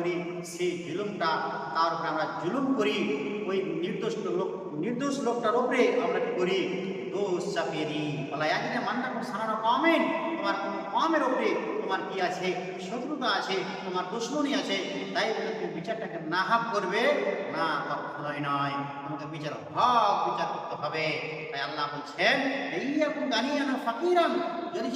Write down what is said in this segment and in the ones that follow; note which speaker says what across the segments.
Speaker 1: করি, সেই জুলুমটা তার উপরে আমরা জুলুম করি, ওই নির্দোষ লোক, নির্দোষ লোকটার উপরে আমরা কি করি? দোষ চাপিয়ে দিই। বলা, একদিনে মান্না কোনো সারানো কমেন, তোমার কোনো কমের উপরে তোমার কি আছে? শত্রুতা আছে, তোমার দুশ্মনী আছে। তাই বলে তুমি বিচারটাকে না হাফ করবে? না কখনোই নয়। আমাকে বিচার হক বিচার করতে হবে। তাই আল্লাহ বলছেন এই এখন গানিয়ান ফাকিরান। যদি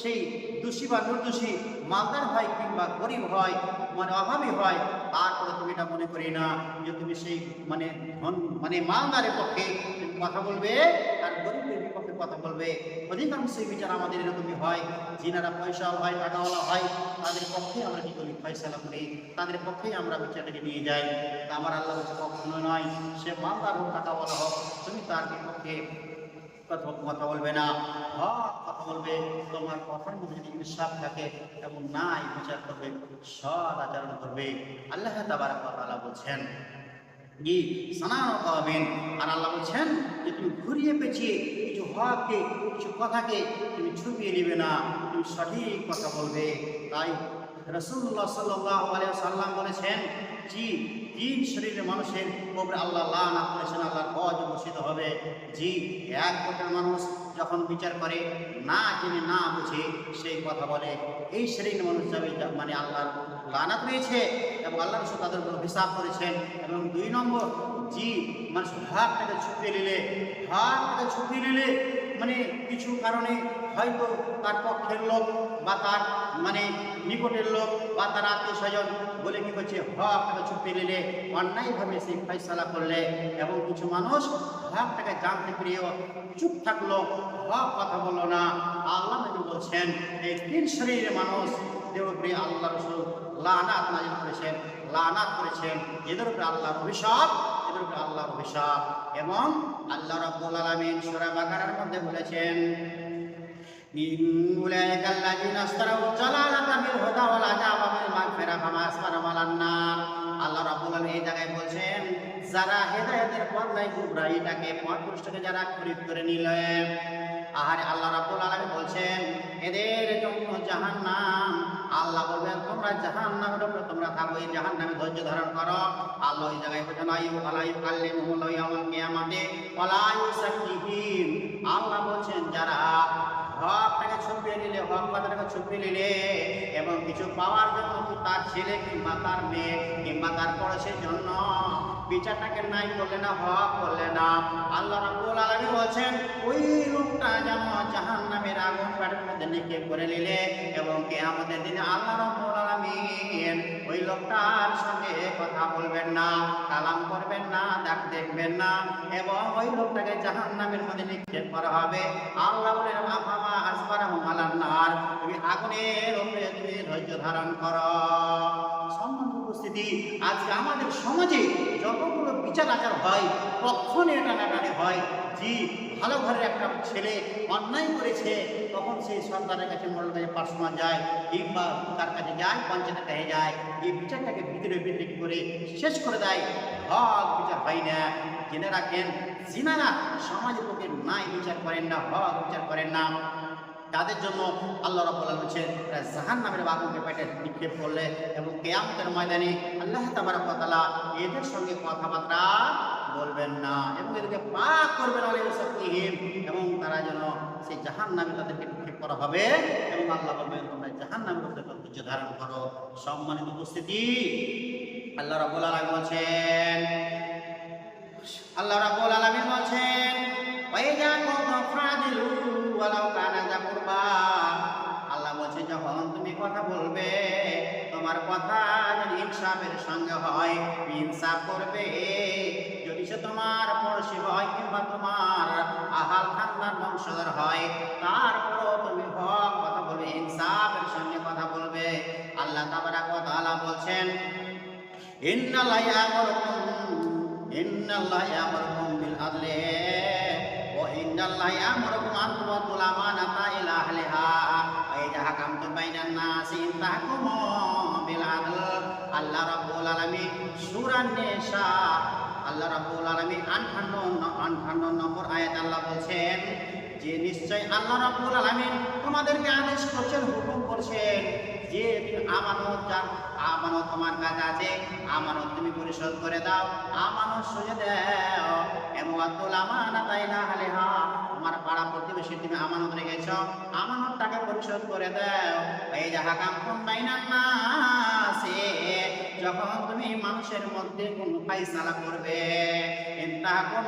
Speaker 1: সেই দোষী বা নির্দোষী মালদার হয় কিংবা গরিব হয় মানে অভাবী হয়, তারপরে তুমি এটা মনে করি না যে তুমি সেই মানে মানে মালদারের পক্ষে কথা বলবে, আর গরিবের বিপক্ষে কথা বলবে। অধিকাংশই বিচার আমাদের এরকমই হয়। যিনারা পয়সা হয়, টাকাওয়ালা হয়, তাদের পক্ষে আমরা কি করি? ফয়সালা করি। তাদের পক্ষেই আমরা বিচারটাকে নিয়ে যাই। আমার আল্লাহ বলছে, কখনো নয়। সে মালদার হোক, টাকাওয়ালা হোক, তুমি তার বিপক্ষে কথা কথা বলবে না। কথা বলবে। তোমার কথার মধ্যে যদি ইনসাফ থাকে এবং নাই বিচার করবে, সৎ আচরণ করবে। আল্লাহ ওয়া তাআলা বলছেন জি সানানো পাবেন। আর আল্লাহ বলছেন যে, তুমি ঘুরিয়ে পেঁচিয়ে কিছু হককে কিছু কথাকে তুমি ছুপিয়ে নেবে না, তুমি সঠিক কথা বলবে। তাই রসুল্লাহ সাল্লাহ আলিয়া সাল্লাম বলেছেন জি তিন শরীরের মানুষের উপরে আল্লাহ লানা করেছেন, আল্লাহর গজ বসিত হবে। জি, এক কোটার মানুষ যখন বিচার করে, না জেনে, না বুঝে, সেই কথা বলে। এই শরীরের মানুষ যাবে মানে আল্লাহর লানাত রয়েছে এবং আল্লাহ রসুল তাদের উপর হিসাব করেছেন। এবং দুই নম্বর, জি, মানুষ হাতটাকে ছুপিয়ে নিলে, হাতটাকে ছুপিয়ে নিলে মানে কিছু কারণে হয়তো তার পক্ষের লোক বা তার মানে নিকটের লোক বা তার আত্মীয় স্বজন বলে কি করছে হকটাকে ছুপিয়ে নিলে অন্যায়ভাবে সেই ফয়সালা করলে এবং কিছু মানুষ হকটাকে জানতে পেরেও চুপ থাকল হক কথা বলল না। আল্লাহ নবী বলছেন, এই তিন শরীরের মানুষ উপরে আল্লাহ রসুল লানাত নাজিল করেছেন, লানাত করেছেন। এদের উপরে আল্লাহর অভিশাপ, এদের উপরে আল্লাহর অভিশাপ এবং আল্লাহ রাব্বুল আলামিন সূরা বাকারার মধ্যে বলেছেন ওয়ালান নার আল্লাহ রাব্বুল আলামিন এই জায়গায় বলছেন, যারা হেদায়েতের পথলাই গুমরাহিটাকে পথভ্রষ্টকে যারা খরিদ করে নিলেন আর আল্লাহ আলামিন বলছেন, এদের জন্য জাহান্নাম। আল্লাহ বলবেন, তোমরা জাহান্নামের উপরে তোমরা থাকো, এই জাহান্নামে ধৈর্য ধারণ করো। আল্লাহ জায়গায় বলছেন আয়ু ইউসাক্কিহিম আল্লাহ বলছেন, যারা ছুপিয়ে নিলে ছুটি নিলে এবং কিছু পাওয়ার জন্য তার ছেলে কিংবা তার মেয়ে কিংবা তার পড়োশের জন্য বিচারটাকে নাই করলে না, হক করলে না। আল্লাহ রাব্বুল আলামিন বলছেন, ওই লোকটা যেন জাহান্নামের আগুন পেটের মধ্যে নিক্ষেপ করে নিলে এবং কিয়ামতের দিনে আল্লাহ রাব্বুল আলামিন ওই লোকটার সঙ্গে কথা বলবেন না, কালাম করবেন না, ডাক দেখবেন না, এবং ওই লোকটাকে জাহান্নামের মধ্যে নিক্ষেপ করা হবে। আল্লাহ বলেন, আফামা আসবারাহু আলান্নার তুমি আগুনের উপরে তুমি ধৈর্য ধারণ করো। সম্মান উপস্থিতি আজকে আমাদের সমাজে যতগুলো বিচার আচার হয়, কখনই এটা নাটানে হয়। জি, ভালো ঘরের একটা ছেলে অন্যায় করেছে, তখন সেই সন্তানের কাছে মোড়ের কাছে পার্সোনাল যায়, কিংবা তার কাছে যায় পঞ্চায়েতের কাছে যায়। এই বিচারটাকে ভিতরে ভিতরে করে শেষ করে দেয়? হক বিচার হয় না। জেনে রাখেন জিনারা সমাজের লোকে নাই বিচার করেন না, হক বিচার করেন না। তাদের জন্য আল্লাহ রাব্বুল আলামিন জাহান নামের আগুনকে পেটে নিক্ষেপ করলে এবং কেয়ামতের ময়দানে আল্লাহ তাবারক ওয়া তাআলা এদের সঙ্গে কথাবার্তা বলবেন না এবং এদেরকে পাক করবেন আলাইহিম এবং তারা যেন সেই জাহান নামে তাদেরকে নিক্ষেপ করা হবে এবং আল্লাহ বলবেন, তোমরা জাহান নামের উপরে ধৈর্য ধারণ করো। সম্মানিত উপস্থিতি, আল্লাহ রাব্বুল আলামিন বলছেন, আল্লাহ রাব্বুল আলামিন বলছেন ফাদিলু আল্লাহ বলছে, যখন তুমি কথা বলবে, তোমার কথা যদি ইনসাফের সঙ্গে হয়, ইনসাফ করবে। যদি সে তোমার পড়শি হয় কিংবা তোমার আহাল খানদান বংশধর হয়, তারপরও তুমি হক কথা বলবে, ইনসাফের সঙ্গে কথা বলবে। আল্লাহ তাবারাক ওয়া তাআলা বলছেন, ইন্নাল্লাহ ইয়ামুরুকুম ইন্নাল্লাহ ইয়ামুরুকুম বিল আদলি। ওয়া ইন্নাল্লাহ ইয়ামুরুকুম আন তুআতুল আমানাতা ইলা আহলিহা ওয়া ইযা হাকামতুম বাইনান নাসি তাহকুমু বিল আদল আল্লাহ রাব্বুল আলামিন সূরা নিসা আল্লাহ রাব্বুল আলামিন 58 58 নম্বর আয়াত আল্লাহ বলছেন যে নিশ্চয় আল্লাহ রাব্বুল আলামিন তোমাদেরকে আদেশ করছেন, হুকুম করছেন যে আমানত যার আমানত তোমার কাছে আছে, আমানত তুমি পরিশোধ করে দাও, আমানত সুজে দাও। এবং আতুল আমানা তাই না হালে হা তোমার পাড়া প্রতিবেশী তুমি আমানত রেখেছ, আমানতটাকে পরিশোধ করে দাও। এই যাহা কাম কোন বাইনান না সে যখন তুমি মানুষের মধ্যে কোন ফাইসালা করবে এটা কোন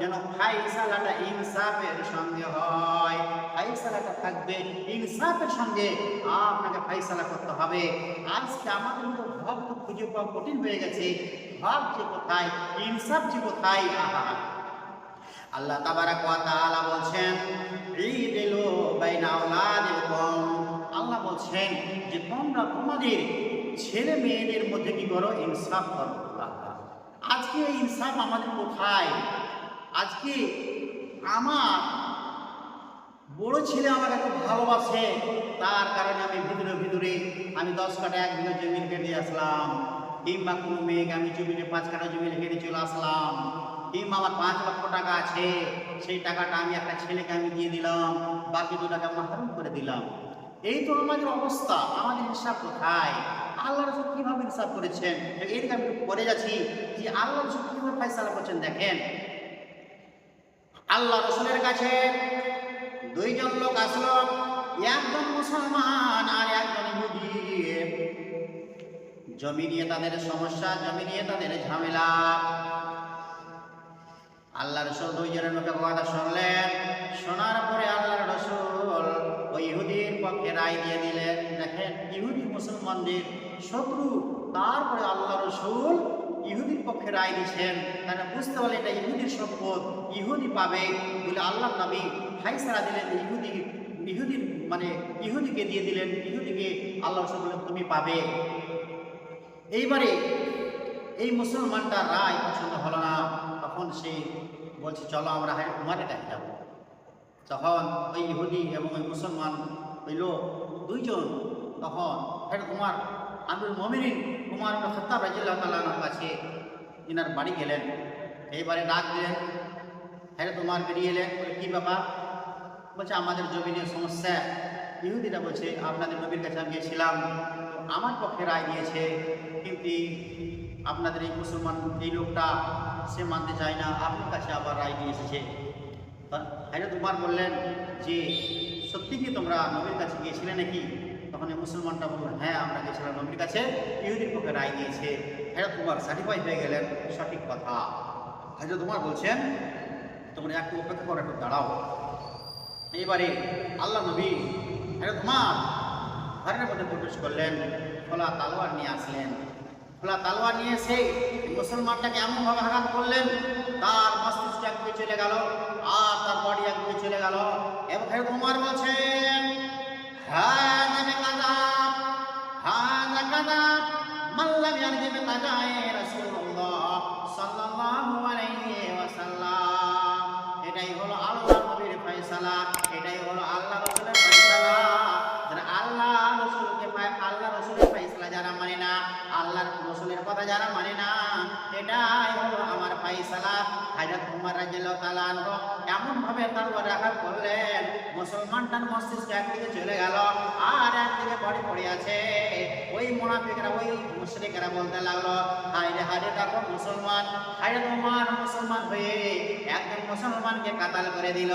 Speaker 1: যেন ফাইসালাটা ইনসাফের সঙ্গে হয়। ফাইসালাটা থাকবে ইনসাফের সঙ্গে। আপনাকে ফাইসালা করতে হবে। আজকে আমাদের মতো ভাব তো খুঁজে পাওয়া কঠিন হয়ে গেছে। ভাব যে কোথায়, ইনসাফ যে কোথায়, আহা। আল্লাহ তাবারাক ওয়া তাআলা বলছেন ঈদিলু বাইনা আওলাদিকুম আল্লাহ বলছেন যে, তোমরা তোমাদের ছেলে মেয়েদের মধ্যে কি করো? ইনসাফ করো। আজকে ইনসাফ আমাদের কোথায়? আজকে আমার বড় ছেলে আমাকে এত ভালোবাসে। তার কারণে আমি ভিতরে ভিতরে আমি দশ কাটা এক বিঘা জমি কেটে আসলাম। কিংবা কোনো মেয়েকে আমি জমিনে পাঁচ কাটা জমি হেঁটে চলে আসলাম। কিংবা আমার পাঁচ লক্ষ টাকা আছে। সেই টাকাটা আমি একটা ছেলেকে আমি দিয়ে দিলাম। বাকি দু টাকা মাহরুম করে দিলাম। এই তো আমাদের অবস্থা। আমাদের হিসাব কোথায়? আল্লাহ রসুল কীভাবে হিসাব করেছেন? এদিকে আমি পরে যাচ্ছি যে আল্লাহ রসুল কীভাবে ফাইসালা করছেন দেখেন। আল্লাহ রসুলের কাছে দুইজন লোক আসলো, একজন মুসলমান আর একজন ইহুদি। জমি নিয়ে তাদের সমস্যা, জমি নিয়ে তাদের ঝামেলা। আল্লাহ রসুল দুইজনের মুখে কথা শুনলেন। শোনার পরে আল্লাহ রসুল ওই ইহুদির পক্ষে রায় দিয়ে দিলেন, দেখেন ইহুদি মুসলমানদের শত্রু। তারপরে আল্লাহ রসুল ইহুদির পক্ষে রায় দিয়েছেন। তারা বুঝতে পারলে এটা ইহুদির সম্পদ। ইহুদি পাবে বলে আল্লাহ নবী ফাইসারা দিলেন, ইহুদি ইহুদির মানে ইহুদিকে দিয়ে দিলেন, ইহুদিকে আল্লাহ রসুল বললেন, তুমি পাবে। এইবারে এই মুসলমানটা রায় পছন্দ হলো না। তখন সে বলছে, চলো আমরা হাই উমারে ডাকে যাব। তখন ওই ইহুদি এবং ওই মুসলমান ওই লোক দুইজন তখন হেড উমার আমিরুল মমিনিন কুমার খত্তাব রাজিল্লাহ তাল্লাহর কাছে ইনার বাড়ি গেলেন। এইবারে ডাক দিলেন হ্যাঁ তোমার বেরিয়ে এলেন বলে, কী ব্যাপার? বলছে, আমাদের জমিনের সমস্যা। ইহুদিরা বলছে, আপনাদের নবীর কাছে আমি গিয়েছিলাম আমার পক্ষে রায় দিয়েছে, কিন্তু আপনাদের এই মুসলমান, এই লোকটা সে মানতে চায় না, আপনার কাছে আবার রায় নিয়ে এসেছে। হাইরত উমার বললেন যে সত্যি কি তোমরা নবীর কাছে গিয়েছিলে নাকি? তখন এই মুসলমানটা বলল হ্যাঁ আমরা গেছিলাম নবীর কাছে। ইহুদির পক্ষে রায় দিয়েছে হাইরত উমার সার্টিফাই হয়ে গেলেন, সঠিক কথা। হাইরত তোমার বলছেন, তোমরা একটু অপেক্ষা করে, একটু দাঁড়াও। এবারে আল্লাহ নবী আরে তোমার ঘরের মধ্যে প্রবেশ করলেন, খোলা তালোয়ার নিয়ে আসলেন। খোলা তালোয়ার নিয়ে এসে মুসলমানটাকে এমনভাবে আঘাত করলেন, তার মস্তিষ্ক একদিকে চলে গেল, আর তার বডি একদিকে চলে গেল। এবং হের তোমার বলছেন হ্যাঁ ইয়ারজিবে কাদায়ে রাসূলুল্লাহ সাল্লাল্লাহু আলাইহি ওয়াসাল্লাম। এটাই হলো আল্লাহ নবীর ফয়সালা এটাই হলো আল্লাহ উমর এমন ভাবে তরবার আঘাত করলেন মুসলমানটার মস্তিষ্ক একদিকে চলে গেল আর একদিকে পড়ে পড়ে আছে। ওই মোনাফিকরা, ওই মুশরিকরা বলতে লাগল হাইরে হাইরে দেখো মুসলমান। হাইরে তোমার মুসলমান হয়ে একজন মুসলমানকে কাতাল করে দিল।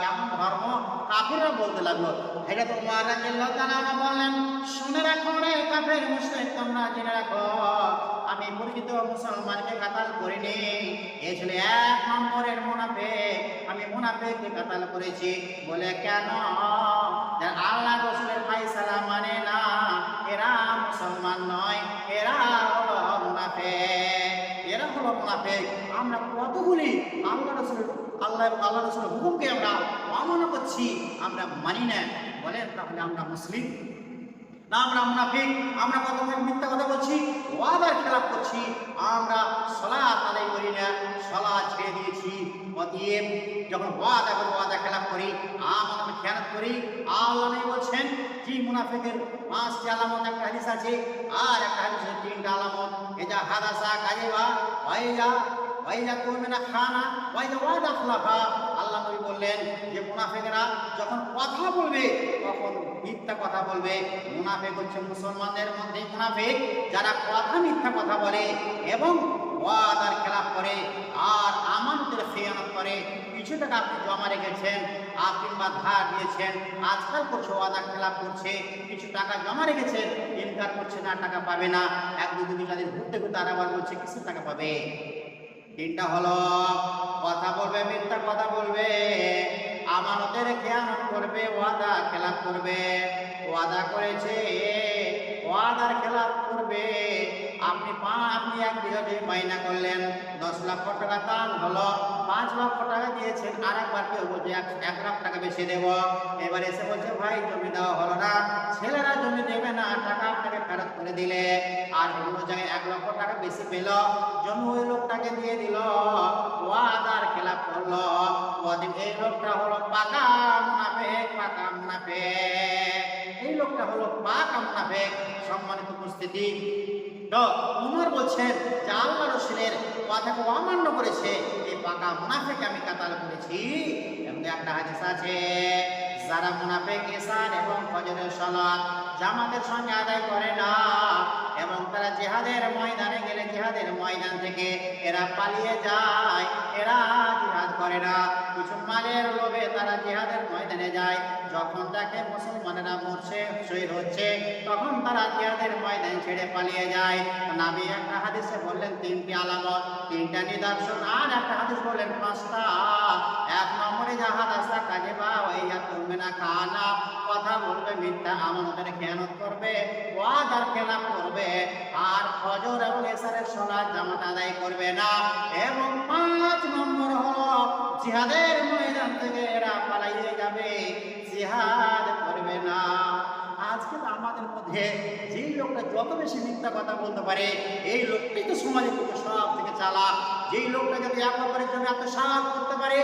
Speaker 1: কেমন ধর্ম কাফিররা বলতে লাগল হায়রে তোমার রাদিয়াল্লাহু তাআলা বললেন, শুনে রাখো রে, কাফের, মুশরিক, তোমরা জেনে রাখো, আমি পরিচিত মুসলমানকে কাতাল করিনি, এ ছিল এক নম্বরের মুনাফিক আমি মুনাফিককে কাতাল করেছি। বলে, কেন? আল্লাহ রসুলের ফাইসালা মানে না, এরা মুসলমান নয়, এরা মুনাফিক। এরা হলো মুনাফিক আমরা কতগুলি আল্লাহ রসুলের আল্লাহ আল্লাহ রসুলের হুকুমকে আমরা অমান্য করছি, আমরা মানি না। বলেন তাহলে আমরা মুসলিম? না, আমরা মুনাফিক। আমরা কতক্ষণ মিথ্যা কথা বলছি? ওয়াদার খেলাপ করছি। আমরা সলাৎ আদায় করি না। সলাৎ ছেড়ে দিয়েছি। অতএব যখন ওয়াদা করে ওয়াদা খেলাপ করি আমরা আমি খেয়ানত করি, আল্লাহ নবী বলছেন, যে মুনাফিকের পাঁচটি আলামত, একটা হাদিস আছে, আর একটা হাদিসের তিনটা আলামত। হাদাসা কাজেবা ওয়াইজা ওয়াইজা তুমিনা খানা ওয়াইজা ওয়াদা খলাফা। আল্লাহ নবী বললেন যে, মুনাফেকরা যখন কথা বলবে, তখন মিথ্যা কথা বলবে। মুনাফেক হচ্ছে মুসলমানদের মধ্যে মুনাফেক, যারা কথা মিথ্যা কথা বলে এবং ওয়াদার খেলাপ করে, আর আমানতের খেয়ানত করে। কিছু টাকা আপনি জমা রেখেছেন আপনি বা ধার দিয়েছেন। আজকাল করছে ওয়াদা খেলাপ করছে, কিছু টাকা জমা রেখেছেন ইনকার করছে না, টাকা পাবে না। এক দু দিন তাদের ঘুরতে ঘুরতে আর আবার বলছে, কিছু টাকা পাবে। তিনটা হলো, কথা বলবে, মিথ্যা কথা বলবে, আমানতের খেয়ানত করবে, ওয়াদা খেলাপ করবে। ওয়াদা করেছে, ওয়াদার খেলাপ করবে। আপনি পা আপনি এক বিঘা মাইনা করলেন, দশ লক্ষ টাকা দাম হলো। পাঁচ লক্ষ টাকা দিয়েছেন আর একবার কেউ বলছে, এক লাখ টাকা বেশি দেব। এবার এসে বলছে, ভাই, জমি দেওয়া হলো না। ছেলেরা জমি দেবে না, টাকা আপনাকে ফেরত করে দিলে। আর অন্য জায়গায় এক লক্ষ টাকা বেশি পেল। জমি ওই লোকটাকে দিয়ে দিল। ওয়াদার খেলাপ করল। ওয়াদিন, এই লোকটা হলো পাকা মুনাফেক পাকা। মুনাফেক এই লোকটা হলো পাকা মুনাফেক সম্মানিত উপস্থিতি। উমর বলছেন যে আল্লাহ রসুলের কথাকে অমান্য করেছে। এই পাকা মুনাফেকে আমি কাতাল করেছি। এবং একটা হাদিস আছে, যারা মুনাফেক ইসান এবং ফজরের সালাত জামাতের সঙ্গে আদায় করে না, এবং তারা জেহাদের ময়দানে গেলে জেহাদের ময়দান থেকে এরা পালিয়ে যায়, এরা জিহাদ করে না। মালের লোভে তারা জিহাদের ময়দানে যায়। যখন তাকে মুসলমানেরা মরছে, শহীদ হচ্ছে, তখন তারা জিহাদের ময়দান ছেড়ে পালিয়ে যায়। নাবি একটা হাদিসে বললেন, তিনটি আলামত, তিনটা নিদর্শন, আর একটা হাদিস বললেন, পাঁচটা। এক নম্বরে জাহাদ আসা কাজে বা ওইয়া তুমি না খানা কথা বলবে, মিথ্যা আমাদের খেয়ানত করবে ওয়াদার খেলাপ করবে, আর ফজর এবং এসারের সোনার জামাত আদায় করবে না। এবং পাঁচ নম্বর হলো জিহাদের ময়দান থেকে এরা পালাইয়ে যাবে। জিহাদ করবে না। আজকে আমাদের মধ্যে যেই লোকটা যত বেশি মিথ্যা কথা বলতে পারে, এই লোকটাই তো সমাজের পক্ষে সব থেকে চালাক। যেই লোকটা যদি এক অপরের জন্য এত সাহায্য করতে পারে,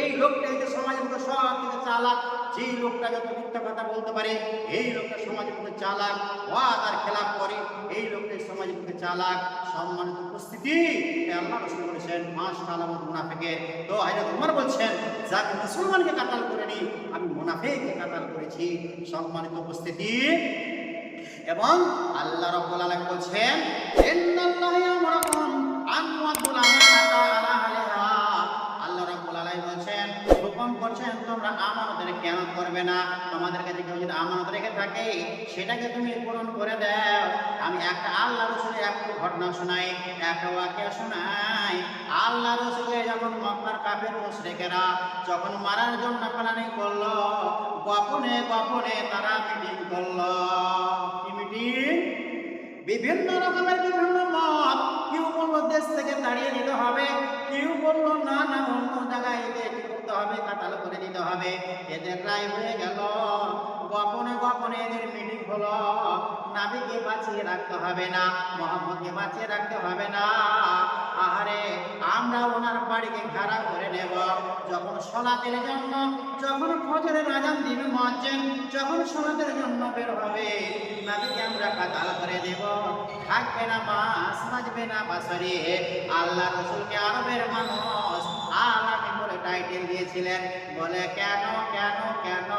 Speaker 1: এই লোকটাই তো সমাজের পক্ষে সব থেকে চালাক। যেই লোকটা যত মিথ্যা কথা বলতে পারে, এই লোকটা সমাজের মধ্যে চালাক ওয়াদার খেলাপ করে, এই লোকটা সমাজের মধ্যে চালাক, সম্মানিত উপস্থিতি বলেছেন মাস আলামত মুনাফেকের তো হাজরত উমর বলছেন, যাকে মুসলমানকে কাতাল করেনি আমি মুনাফেককে কাতাল করেছি, সম্মানিত উপস্থিতি। এবং আল্লাহ রাব্বুল আলামিন বলছেন, ইন্নাল্লাহা আলা হুকুম করছেন তোমরা আমানতের খেয়ানত করবে না। তোমাদের কাছে কেউ যদি আমানত রেখে থাকে, সেটাকে তুমি পূরণ করে দাও। আমি একটা আল্লাহ রসুলের একটা ঘটনা শোনাই, একটা ওয়াকিয়া শোনাই। আল্লাহ রসুলের যখন মক্কার কাফের মুশরিকেরা যখন মারার জন্য প্ল্যানিং করল, গোপনে গোপনে তারা মিটিং করল। কি মিটিং? বিভিন্ন রকমের বিভিন্ন মত। কেউ বলল, দেশ থেকে তাড়িয়ে দিতে হবে, কেউ বলল, না না, অন্য জায়গায় করতে হবে কাতাল করে দিতে হবে। এদের রায় হয়ে গেল। গোপনে গোপনে এদের মিটিং হলো। নাবিকে বাঁচিয়ে রাখতে হবে না, মোহাম্মদকে বাঁচিয়ে রাখতে হবে না। আহারে, আমরা ওনার বাড়িকে ঘাড়া করে নেব। যখন সলাতের জন্য, যখন ফজরের আজান দিবে মজ্জেন যখন সলাতের জন্য বের হবে নাবিকে আমরা কাতাল করে দেব। থাকবে না মাস বাজবে না বাসরে আল্লাহ রসুলকে আরবের মানুষ বলে টাইটেল দিয়েছিলেন। বলে, কেন কেন কেন?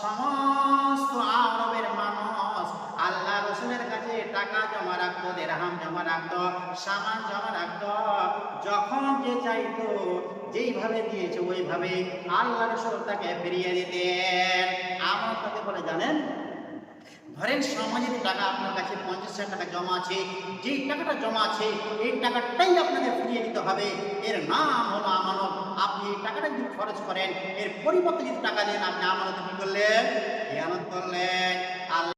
Speaker 1: সমস্ত আরবের মানুষ আল্লাহ রসুলের কাছে টাকা জমা রাখতো, দেড়হাম জমা রাখতো, সামান জমা রাখতো। যখন যে চাইতো, যেইভাবে দিয়েছে, ওইভাবে আল্লাহ রসুল তাকে ফিরিয়ে দিতেন। আমার তাকে বলে, জানেন, ধরেন সামাজিক টাকা আপনার কাছে পঞ্চাশ হাজার টাকা জমা আছে, যেই টাকাটা জমা আছে, এই টাকাটাই আপনাকে ফিরিয়ে দিতে হবে। এর নাম হলো আমানত। আপনি এই টাকাটা যদি খরচ করেন, এর পরিবর্তে যদি টাকা দেন, আপনি আমানত কি করলেন? করলেন।